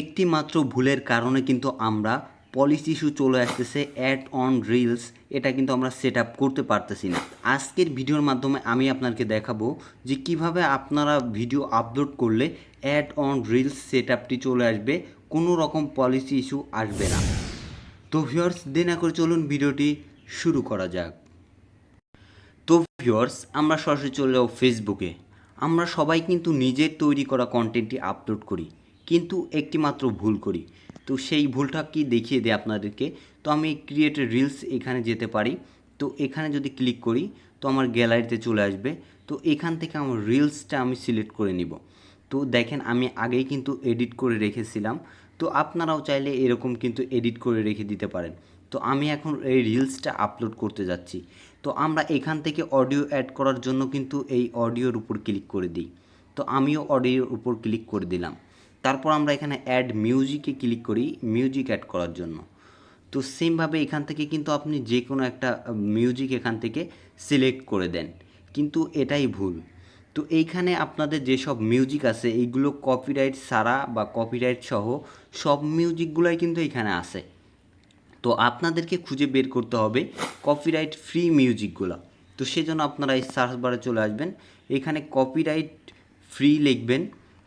একটি মাত্র ভুলের কারণে কিন্তু আমরা পলিসি ইস্যু চলে আসতেছে অ্যাড অন রিলস এটা কিন্তু আমরা সেট আপ করতে পারতেছি না। আজকের ভিডিওর মাধ্যমে আমি আপনাকে দেখাবো যে কীভাবে আপনারা ভিডিও আপলোড করলে অ্যাড অন রিলস সেট আপটি চলে আসবে, কোনো রকম পলিসি ইস্যু আসবে না। তো ভিউয়ার্স দেনা করে চলুন ভিডিওটি শুরু করা যাক। তো ভিউয়ার্স আমরা সরাসরি চলে যাব ফেসবুকে আমরা সবাই কিন্তু নিজের তৈরি করা কন্টেন্টটি আপলোড করি। কিন্তু একটি মাত্র ভুল করি। তো সেই ভুলটা কি দেখিয়ে দেয় আপনাদেরকে? তো আমি ক্রিয়েট রিলস এখানে যেতে পারি। তো এখানে যদি ক্লিক করি, তো আমার গ্যালারিতে চলে আসবে। তো এখান থেকে আমার রিলসটা আমি সিলেক্ট করে নিব। তো দেখেন, আমি আগেই কিন্তু এডিট করে রেখেছিলাম। তো আপনারাও চাইলে এরকম কিন্তু এডিট করে রেখে দিতে পারেন। তো আমি এখন এই রিলসটা আপলোড করতে যাচ্ছি। তো আমরা এখান থেকে অডিও অ্যাড করার জন্য কিন্তু এই অডিওর উপর ক্লিক করে দিই। তো আমিও অডিওর উপর ক্লিক করে দিলাম। তারপর আমরা এখানে অ্যাড মিউজিকে ক্লিক করি মিউজিক অ্যাড করার জন্য। তো সেমভাবে এখান থেকে কিন্তু আপনি যে কোনো একটা মিউজিক এখান থেকে সিলেক্ট করে দেন। কিন্তু এটাই ভুল। তো এইখানে আপনাদের যেসব মিউজিক আছে, এইগুলো কপিরাইট সারা বা কপিরাইট সহ সব মিউজিকগুলোই কিন্তু এখানে আছে। তো আপনাদেরকে খুঁজে বের করতে হবে কপিরাইট ফ্রি মিউজিকগুলো তো সেজন্য আপনারা এই সার্চ বারে চলে আসবেন। এখানে কপিরাইট ফ্রি লিখবেন।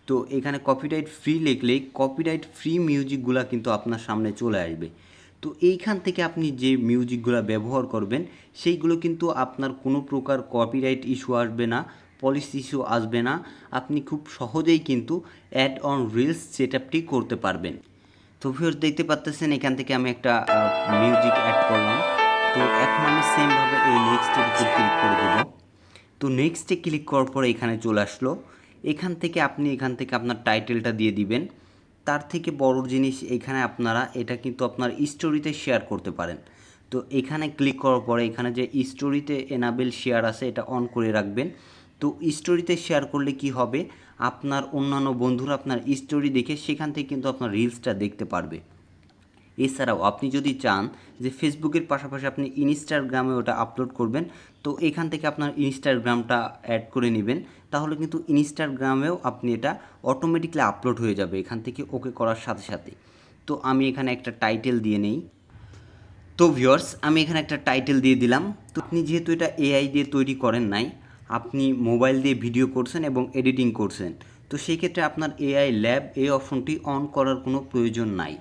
তো এখানে কপিরাইট ফ্রি লিখলেই কপিরাইট ফ্রি মিউজিকগুলো কিন্তু আপনার সামনে চলে আসবে। তো এইখান থেকে আপনি যে মিউজিকগুলো ব্যবহার করবেন, সেইগুলো কিন্তু আপনার কোনো প্রকার কপিরাইট ইস্যু আসবে না পলিসি ইস্যু আসবে না। আপনি খুব সহজেই কিন্তু অ্যাড অন রিলস সেট আপটি করতে পারবেন। তো ভিউয়ার্স দেখতে পাচ্তেছেন, এখান থেকে আমি একটা মিউজিক অ্যাড করলাম। তো এখন আমি সেমভাবে এই নেক্সটের উপর ক্লিক করে দেব। তো নেক্সটে ক্লিক করার পরে এখানে চলে আসলো। এখান থেকে আপনি এখান থেকে আপনার টাইটেলটা দিয়ে দিবেন। তার থেকে বড় জিনিস এখানে আপনারা এটা কিন্তু আপনার স্টোরিতে শেয়ার করতে পারেন। তো এখানে ক্লিক করার পরে এখানে যে স্টোরিতে এনাবেল শেয়ার আছে, এটা অন করে রাখবেন। তো স্টোরিতে শেয়ার করলে কি হবে? আপনার অন্যান্য বন্ধুরা আপনার স্টোরি দেখে সেখান থেকে কিন্তু আপনার রিলসটা দেখতে পারবে। এছাড়াও আপনি যদি চান যে ফেসবুকের পাশাপাশি আপনি ইনস্টাগ্রামে ওটা আপলোড করবেন, তো এখান থেকে আপনার ইনস্টাগ্রামটা অ্যাড করে নেবেন। তাহলে কিন্তু ইনস্টাগ্রামেও আপনি এটা অটোমেটিকলি আপলোড হয়ে যাবে এখান থেকে ওকে করার সাথে সাথে। তো আমি এখানে একটা টাইটেল দিয়ে নেই। তো ভিউয়ার্স আমি এখানে একটা টাইটেল দিয়ে দিলাম। তো আপনি যেহেতু এটা এআই দিয়ে তৈরি করেন নাই, আপনি মোবাইল দিয়ে ভিডিও করছেন এবং এডিটিং করছেন। তো সেই ক্ষেত্রে আপনার এআই ল্যাব এই অপশনটি অন করার কোনো প্রয়োজন নাই।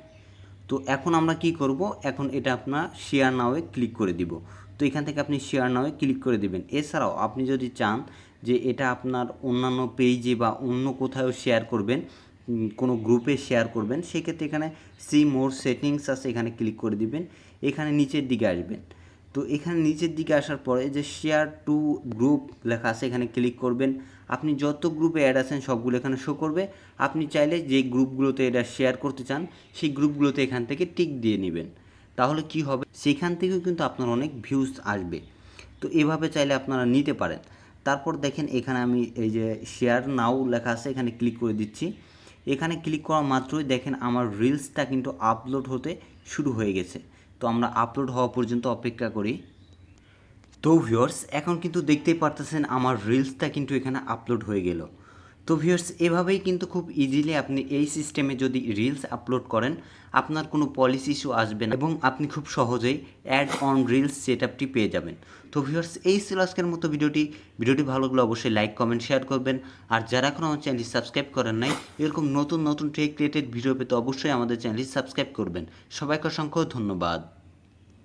তো এখন আমরা কি করব? এখন এটা আপনার শেয়ার নাওয়ে ক্লিক করে দিব। তো এখান থেকে আপনি শেয়ার নাওয়ে ক্লিক করে দিবেন। এছাড়াও আপনি যদি চান যে এটা আপনার অন্যান্য পেজে বা অন্য কোথাও শেয়ার করবেন কোনো গ্রুপে শেয়ার করবেন, সেক্ষেত্রে এখানে সি মোর সেটিংস আছে, এখানে ক্লিক করে দিবেন। এখানে নিচের দিকে আসবেন। তো এখানে নিচের দিকে আসার পরে যে শেয়ার টু গ্রুপ লেখা আছে, এখানে ক্লিক করবেন। আপনি যত গ্রুপে অ্যাড আছেন, সবগুলো এখানে শো করবে। আপনি চাইলে যে গ্রুপগুলোতে এটা শেয়ার করতে চান, সেই গ্রুপগুলোতে এখান থেকে টিক দিয়ে নেবেন। তাহলে কি হবে? সেখান থেকেও কিন্তু আপনার অনেক ভিউজ আসবে। তো এভাবে চাইলে আপনারা নিতে পারেন। তারপর দেখেন, এখানে আমি এই যে শেয়ার নাও লেখা আছে, এখানে ক্লিক করে দিচ্ছি। এখানে ক্লিক করা মাত্রই দেখেন, আমার রিলসটা কিন্তু আপলোড হতে শুরু হয়ে গেছে। তো আমরা আপলোড হওয়া পর্যন্ত অপেক্ষা করি। তো ভিউয়ার্স এখন কিন্তু দেখতেই পারতেছেন আমার রিলসটা কিন্তু এখানে আপলোড হয়ে গেল। তো ভিউয়ার্স এভাবেই কিন্তু খুব ইজিলি আপনি এই সিস্টেমে যদি রিলস আপলোড করেন, আপনার কোনো পলিসি ইস্যু আসবে না এবং আপনি খুব সহজেই অ্যাড অন রিলস সেট আপটি পেয়ে যাবেন। তো ভিউয়ার্স এই ছিল আজকের মতো ভিডিওটি। ভিডিওটি ভালো লাগলে অবশ্যই লাইক কমেন্ট শেয়ার করবেন। আর যারা এখন আমার চ্যানেলটি সাবস্ক্রাইব করেন নাই, এরকম নতুন নতুন টেক রিলেটেড ভিডিও পেতে অবশ্যই আমাদের চ্যানেলটি সাবস্ক্রাইব করবেন। সবাইকে অসংখ্য ধন্যবাদ।